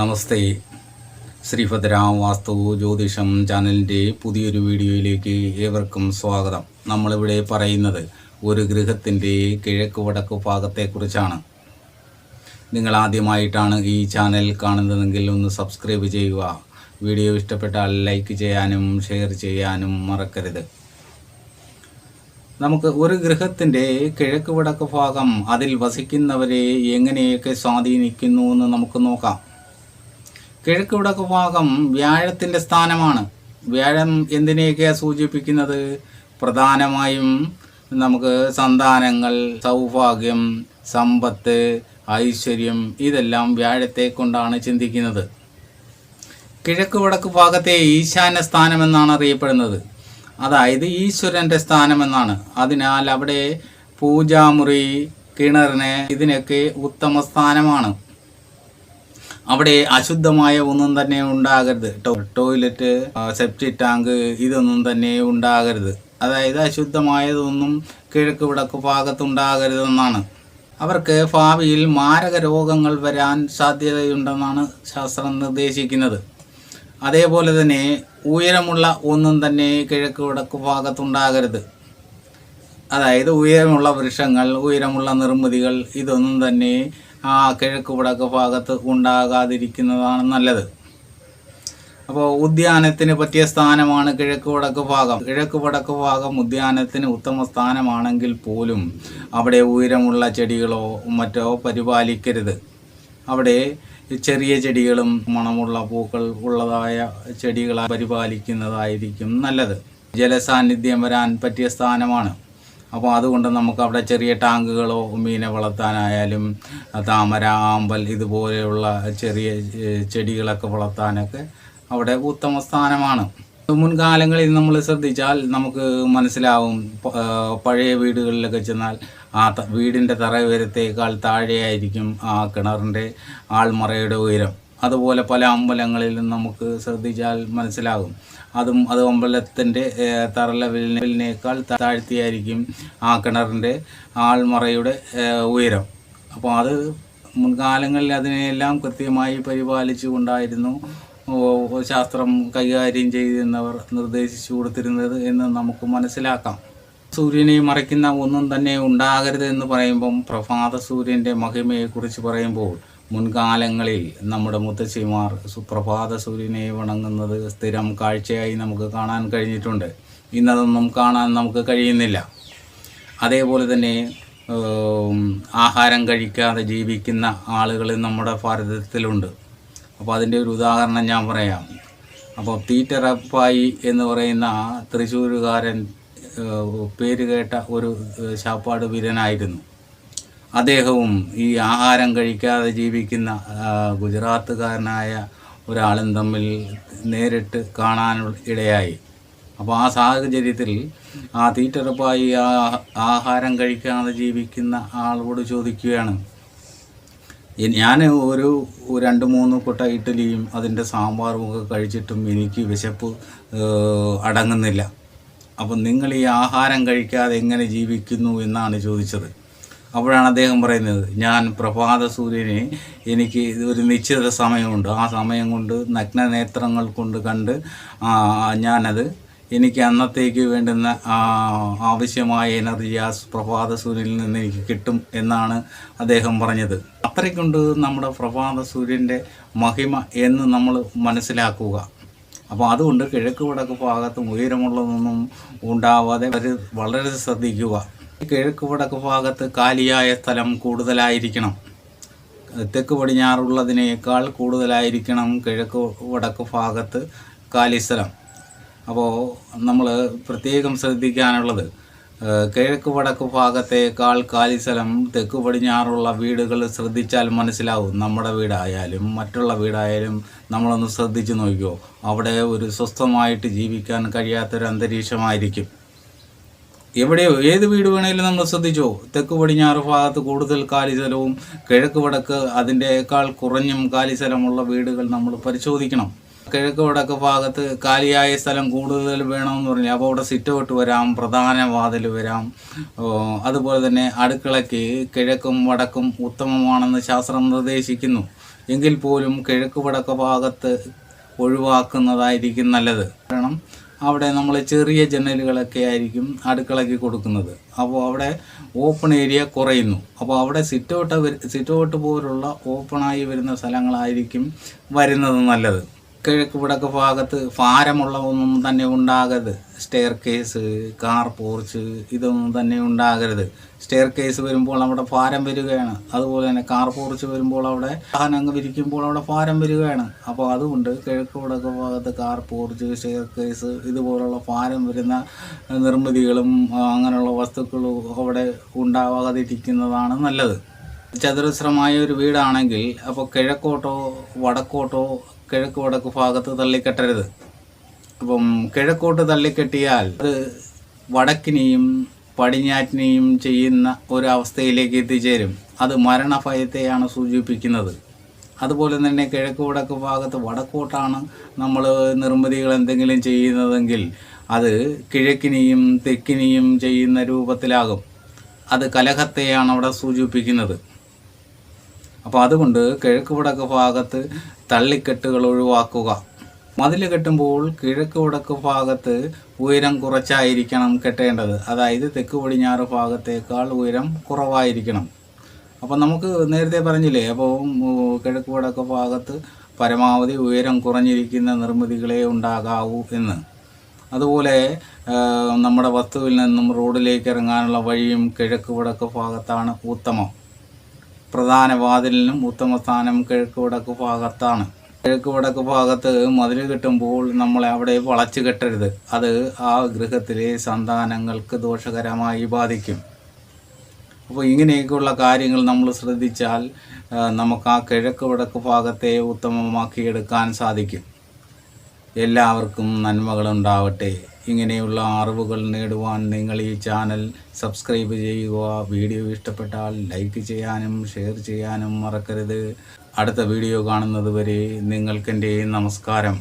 നമസ്തേ. ശ്രീഭദ്രാം വാസ്തു ജ്യോതിഷം ചാനലിന്റെ പുതിയൊരു വീഡിയോയിലേക്ക് ഏവർക്കും സ്വാഗതം. നമ്മളിവിടെ പറയുന്നത് ഒരു ഗൃഹത്തിന്റെ കിഴക്ക് വടക്ക് ഭാഗത്തെക്കുറിച്ചാണ്. നിങ്ങൾ ആദ്യമായിട്ടാണ് ഈ ചാനൽ കാണുന്നതെങ്കിൽ ഒന്ന് സബ്സ്ക്രൈബ് ചെയ്യുക. വീഡിയോ ഇഷ്ടപ്പെട്ടാൽ ലൈക്ക് ചെയ്യാനും ഷെയർ ചെയ്യാനും മറക്കരുത്. നമുക്ക് ഒരു ഗൃഹത്തിന്റെ കിഴക്ക് വടക്ക് ഭാഗം അതിൽ വസിക്കുന്നവരെ എങ്ങനെയൊക്കെ സ്വാധീനിക്കുന്നു എന്ന് നമുക്ക് നോക്കാം. കിഴക്ക് വടക്ക് ഭാഗം വ്യാഴത്തിന്റെ സ്ഥാനമാണ്. വ്യാഴം എന്തിനെയൊക്കെയാണ് സൂചിപ്പിക്കുന്നത്? പ്രധാനമായും നമുക്ക് സന്താനങ്ങൾ സൗഭാഗ്യം സമ്പത്ത് ഐശ്വര്യം ഇതെല്ലാം വ്യാഴത്തെ കൊണ്ടാണ് ചിന്തിക്കുന്നത്. കിഴക്ക് വടക്ക് ഭാഗത്തെ ഈശാന സ്ഥാനം എന്നാണ് അറിയപ്പെടുന്നത്. അതായത് ഈശ്വരന്റെ സ്ഥാനമെന്നാണ്. അതിനാൽ അവിടെ പൂജാമുറി കിണറിന് ഇതിനൊക്കെ ഉത്തമ സ്ഥാനമാണ്. അവിടെ അശുദ്ധമായ ഒന്നും തന്നെ ഉണ്ടാകരുത്. ടോയ്ലറ്റ് സെപ്റ്റി ടാങ്ക് ഇതൊന്നും തന്നെ ഉണ്ടാകരുത്. അതായത് അശുദ്ധമായതൊന്നും കിഴക്ക് വിടക്ക് ഭാഗത്തുണ്ടാകരുതെന്നാണ്. അവർക്ക് ഭാവിയിൽ മാരക രോഗങ്ങൾ വരാൻ സാധ്യതയുണ്ടെന്നാണ് ശാസ്ത്രം നിർദ്ദേശിക്കുന്നത്. അതേപോലെ തന്നെ ഉയരമുള്ള ഒന്നും തന്നെ കിഴക്ക് വടക്ക് ഭാഗത്തുണ്ടാകരുത്. അതായത് ഉയരമുള്ള വൃക്ഷങ്ങൾ ഉയരമുള്ള നിർമ്മിതികൾ ഇതൊന്നും തന്നെ ആ കിഴക്ക് വടക്ക് ഭാഗത്ത് ഉണ്ടാകാതിരിക്കുന്നതാണ് നല്ലത്. അപ്പോൾ ഉദ്യാനത്തിന് പറ്റിയ സ്ഥാനമാണ് കിഴക്ക് വടക്ക് ഭാഗം. കിഴക്ക് വടക്ക് ഭാഗം ഉദ്യാനത്തിന് ഉത്തമ സ്ഥാനമാണെങ്കിൽ പോലും അവിടെ ഉയരമുള്ള ചെടികളോ മറ്റോ പരിപാലിക്കരുത്. അവിടെ ചെറിയ ചെടികളും മണമുള്ള പൂക്കൾ ഉള്ളതായ ചെടികളെ പരിപാലിക്കുന്നതായിരിക്കും നല്ലത്. ജലസാന്നിധ്യം വരാൻ പറ്റിയ സ്ഥാനമാണ്. അപ്പോൾ അതുകൊണ്ട് നമുക്ക് അവിടെ ചെറിയ ടാങ്കുകളോ മീനെ വളർത്താനായാലും താമര ആമ്പൽ ഇതുപോലെയുള്ള ചെറിയ ചെടികളൊക്കെ വളർത്താനൊക്കെ അവിടെ ഉത്തമ സ്ഥാനമാണ്. മുൻകാലങ്ങളിൽ നമ്മൾ ശ്രദ്ധിച്ചാൽ നമുക്ക് മനസ്സിലാവും പഴയ വീടുകളിലൊക്കെ ചെന്നാൽ ആ വീടിന്റെ വീടിന്റെ തറയുയരത്തേക്കാൾ താഴെയായിരിക്കും ആ കിണറിന്റെ ആൾമറയുടെ ഉയരം. അതുപോലെ പല അമ്പലങ്ങളിലും നമുക്ക് ശ്രദ്ധിച്ചാൽ മനസ്സിലാകും. അതും അത് അമ്പലത്തിന്റെ തറ ലെവലിനേക്കാൾ താഴ്ത്തിയായിരിക്കും ആ കിണറിന്റെ ആൾമറയുടെ ഉയരം. അപ്പോൾ അത് മുൻകാലങ്ങളിൽ അതിനെയെല്ലാം കൃത്യമായി പരിപാലിച്ചു കൊണ്ടായിരുന്നു ശാസ്ത്രം കൈകാര്യം ചെയ്തിരുന്നവർ നിർദ്ദേശിച്ചു കൊടുത്തിരുന്നത് എന്ന് നമുക്ക് മനസ്സിലാക്കാം. സൂര്യനെ മറയ്ക്കുന്ന ഒന്നും തന്നെ ഉണ്ടാകരുത് എന്ന് പറയുമ്പം പ്രഭാത സൂര്യന്റെ മഹിമയെക്കുറിച്ച് പറയുമ്പോൾ മുൻകാലങ്ങളിൽ നമ്മുടെ മുത്തശ്ശിമാർ സുപ്രഭാത സൂര്യനെ വണങ്ങുന്നത് സ്ഥിരം കാഴ്ചയായി നമുക്ക് കാണാൻ കഴിഞ്ഞിട്ടുണ്ട്. ഇന്നതൊന്നും കാണാൻ നമുക്ക് കഴിയുന്നില്ല. അതേപോലെ തന്നെ ആഹാരം കഴിക്കാതെ ജീവിക്കുന്ന ആളുകൾ നമ്മുടെ ഭാരതത്തിലുണ്ട്. അപ്പോൾ അതിന്റെ ഒരു ഉദാഹരണം ഞാൻ പറയാം. അപ്പോൾ തീറ്ററപ്പായി എന്ന് പറയുന്ന തൃശ്ശൂരുകാരൻ പേര് കേട്ട ഒരു ശാപ്പാട് വീരനായിരുന്നു. അദ്ദേഹവും ഈ ആഹാരം കഴിക്കാതെ ജീവിക്കുന്ന ഗുജറാത്തുകാരനായ ഒരാളും തമ്മിൽ നേരിട്ട് കാണാൻ ഇടയായി. അപ്പോൾ ആ സാഹചര്യത്തിൽ ആ തീറ്ററപ്പായി ആ ആഹാരം കഴിക്കാതെ ജീവിക്കുന്ന ആളോട് ചോദിക്കുകയാണ്. ഞാൻ ഒരു രണ്ട് മൂന്ന് കൊട്ട ഇഡ്ഡലിയും അതിന്റെ സാമ്പാറും ഒക്കെ കഴിച്ചിട്ടും എനിക്ക് വിശപ്പ് അടങ്ങുന്നില്ല. അപ്പം നിങ്ങൾ ഈ ആഹാരം കഴിക്കാതെ എങ്ങനെ ജീവിക്കുന്നു എന്നാണ് ചോദിച്ചത്. അപ്പോഴാണ് അദ്ദേഹം പറയുന്നത് ഞാൻ പ്രഭാത സൂര്യനെ എനിക്ക് ഒരു നിശ്ചിത സമയമുണ്ട്. ആ സമയം കൊണ്ട് നഗ്ന നേത്രങ്ങൾ കൊണ്ട് കണ്ട് ഞാനത് എനിക്ക് അന്നത്തേക്ക് വേണ്ടുന്ന ആവശ്യമായ എനർജി ആ പ്രഭാത സൂര്യനിൽ നിന്ന് എനിക്ക് കിട്ടും എന്നാണ് അദ്ദേഹം പറഞ്ഞത്. അത്രയ്ക്കൊണ്ട് നമ്മുടെ പ്രഭാത സൂര്യന്റെ മഹിമ എന്ന് നമ്മൾ മനസ്സിലാക്കുക. അപ്പോൾ അതുകൊണ്ട് കിഴക്ക് വടക്ക് ഭാഗത്തും ഉയരമുള്ളതൊന്നും ഉണ്ടാവാതെ വളരെ ശ്രദ്ധിക്കുക. കിഴക്ക് വടക്ക് ഭാഗത്ത് കാലിയായ സ്ഥലം കൂടുതലായിരിക്കണം. തെക്ക് പടിഞ്ഞാറുള്ളതിനേക്കാൾ കൂടുതലായിരിക്കണം കിഴക്ക് വടക്ക് ഭാഗത്ത് കാലി സ്ഥലം. അപ്പോൾ നമ്മൾ പ്രത്യേകം ശ്രദ്ധിക്കാനുള്ളത് കിഴക്ക് വടക്ക് ഭാഗത്തേക്കാൾ കാലി സ്ഥലം തെക്ക് പടിഞ്ഞാറുള്ള വീടുകൾ ശ്രദ്ധിച്ചാൽ മനസ്സിലാവും നമ്മുടെ വീടായാലും മറ്റുള്ള വീടായാലും നമ്മളൊന്ന് ശ്രദ്ധിച്ചു നോക്കിയോ അവിടെ ഒരു സ്വസ്ഥമായിട്ട് ജീവിക്കാൻ കഴിയാത്തൊരു അന്തരീക്ഷമായിരിക്കും എവിടെയോ ഏത് വീട് വേണേലും നമ്മൾ ശ്രദ്ധിച്ചോ? തെക്ക് പടിഞ്ഞാറ് ഭാഗത്ത് കൂടുതൽ കാലിസ്ഥലവും കിഴക്ക് വടക്ക് അതിന്റെക്കാൾ കുറഞ്ഞും കാലിസ്ഥലമുള്ള വീടുകൾ നമ്മൾ പരിശോധിക്കണം. കിഴക്ക് വടക്ക് ഭാഗത്ത് കാലിയായ സ്ഥലം കൂടുതൽ വേണമെന്ന് പറഞ്ഞാൽ അപ്പോൾ അവിടെ സിറ്റ് ഔട്ട് വരാം പ്രധാന വാതിൽ വരാം. അതുപോലെ തന്നെ അടുക്കളയ്ക്ക് കിഴക്കും വടക്കും ഉത്തമമാണെന്ന് ശാസ്ത്രം നിർദ്ദേശിക്കുന്നു. എങ്കിൽ പോലും കിഴക്ക് വടക്ക് ഭാഗത്ത് ഒഴിവാക്കുന്നതായിരിക്കും നല്ലത്. അവിടെ നമ്മൾ ചെറിയ ജനലുകളൊക്കെ ആയിരിക്കും അടുക്കളയ്ക്ക് കൊടുക്കുന്നത്. അപ്പോൾ അവിടെ ഓപ്പൺ ഏരിയ കുറയുന്നു. അപ്പോൾ അവിടെ സിറ്റൗട്ട് സിറ്റൗട്ട് പോലുള്ള ഓപ്പണായി വരുന്ന സ്ഥലങ്ങളായിരിക്കും വരുന്നത് നല്ലത്. കിഴക്ക് വടക്ക് ഭാഗത്ത് ഭാരമുള്ള ഒന്നും തന്നെ ഉണ്ടാകരുത്. സ്റ്റെയർ കേസ് കാർ പോർച്ച് ഇതൊന്നും തന്നെ ഉണ്ടാകരുത്. സ്റ്റെയർ കേസ് വരുമ്പോൾ അവിടെ ഭാരം വരികയാണ്. അതുപോലെ തന്നെ കാർ പോർച്ച് വരുമ്പോൾ അവിടെ വാഹനങ്ങൾ വിരിക്കുമ്പോൾ അവിടെ ഭാരം വരികയാണ്. അപ്പോൾ അതുകൊണ്ട് കിഴക്ക് വടക്ക് ഭാഗത്ത് കാർ പോർച്ച് സ്റ്റെയർ കേസ് ഇതുപോലുള്ള ഭാരം വരുന്ന നിർമ്മിതികളും അങ്ങനെയുള്ള വസ്തുക്കളും അവിടെ ഉണ്ടാവാതിരിക്കുന്നതാണ് നല്ലത്. ചതുരശ്രമായ ഒരു വീടാണെങ്കിൽ അപ്പോൾ കിഴക്കോട്ടോ വടക്കോട്ടോ കിഴക്ക് വടക്ക് ഭാഗത്ത് തള്ളിക്കെട്ടരുത്. അപ്പം കിഴക്കോട്ട് തള്ളിക്കെട്ടിയാൽ അത് വടക്കിനെയും പടിഞ്ഞാറ്റിനെയും ചെയ്യുന്ന ഒരവസ്ഥയിലേക്ക് എത്തിച്ചേരും. അത് മരണഭയത്തെയാണ് സൂചിപ്പിക്കുന്നത്. അതുപോലെ തന്നെ കിഴക്ക് വടക്ക് ഭാഗത്ത് വടക്കോട്ടാണ് നമ്മൾ നിർമ്മിതികൾ എന്തെങ്കിലും ചെയ്യുന്നതെങ്കിൽ അത് കിഴക്കിനെയും തെക്കിനെയും ചെയ്യുന്ന രൂപത്തിലാകും. അത് കലഹത്തെയാണ് അവിടെ സൂചിപ്പിക്കുന്നത്. അപ്പോൾ അതുകൊണ്ട് കിഴക്ക് വടക്ക് ഭാഗത്ത് തള്ളിക്കെട്ടുകൾ ഒഴിവാക്കുക. മതിൽ കെട്ടുമ്പോൾ കിഴക്ക് വടക്ക് ഭാഗത്ത് ഉയരം കുറച്ചായിരിക്കണം കെട്ടേണ്ടത്. അതായത് തെക്ക് പടിഞ്ഞാറ് ഭാഗത്തേക്കാൾ ഉയരം കുറവായിരിക്കണം. അപ്പോൾ നമുക്ക് നേരത്തെ പറഞ്ഞില്ലേ അപ്പോൾ കിഴക്ക് വടക്ക് ഭാഗത്ത് പരമാവധി ഉയരം കുറഞ്ഞിരിക്കുന്ന നിർമ്മിതികളെ ഉണ്ടാകാവൂ എന്ന്. അതുപോലെ നമ്മുടെ വസ്തുവിൽ നിന്നും റോഡിലേക്ക് ഇറങ്ങാനുള്ള വഴിയും കിഴക്ക് വടക്ക് ഭാഗത്താണ് ഉത്തമം. പ്രധാന വാതിലിനും ഉത്തമ സ്ഥാനം കിഴക്ക് വടക്ക് ഭാഗത്താണ്. കിഴക്ക് വടക്ക് ഭാഗത്ത് മതിൽ കെട്ടുമ്പോൾ നമ്മളെ അവിടെ വളച്ചു കെട്ടരുത്. അത് ആ ഗൃഹത്തിലെ സന്താനങ്ങൾക്ക് ദോഷകരമായി ബാധിക്കും. അപ്പോൾ ഇങ്ങനെയൊക്കെയുള്ള കാര്യങ്ങൾ നമ്മൾ ശ്രദ്ധിച്ചാൽ നമുക്ക് ആ കിഴക്ക് വടക്ക് ഭാഗത്തെ ഉത്തമമാക്കിയെടുക്കാൻ സാധിക്കും. എല്ലാവർക്കും നന്മകളുണ്ടാവട്ടെ. ഇങ്ങനെയുള്ള അറിവുകൾ നേടുവാൻ നിങ്ങൾ ഈ ചാനൽ സബ്സ്ക്രൈബ് ചെയ്യുക. വീഡിയോ ഇഷ്ടപ്പെട്ടാൽ ലൈക്ക് ചെയ്യാനും ഷെയർ ചെയ്യാനും മറക്കരുത്. അടുത്ത വീഡിയോ കാണുന്നത് വരെ നിങ്ങൾക്കെന്റെ നമസ്കാരം.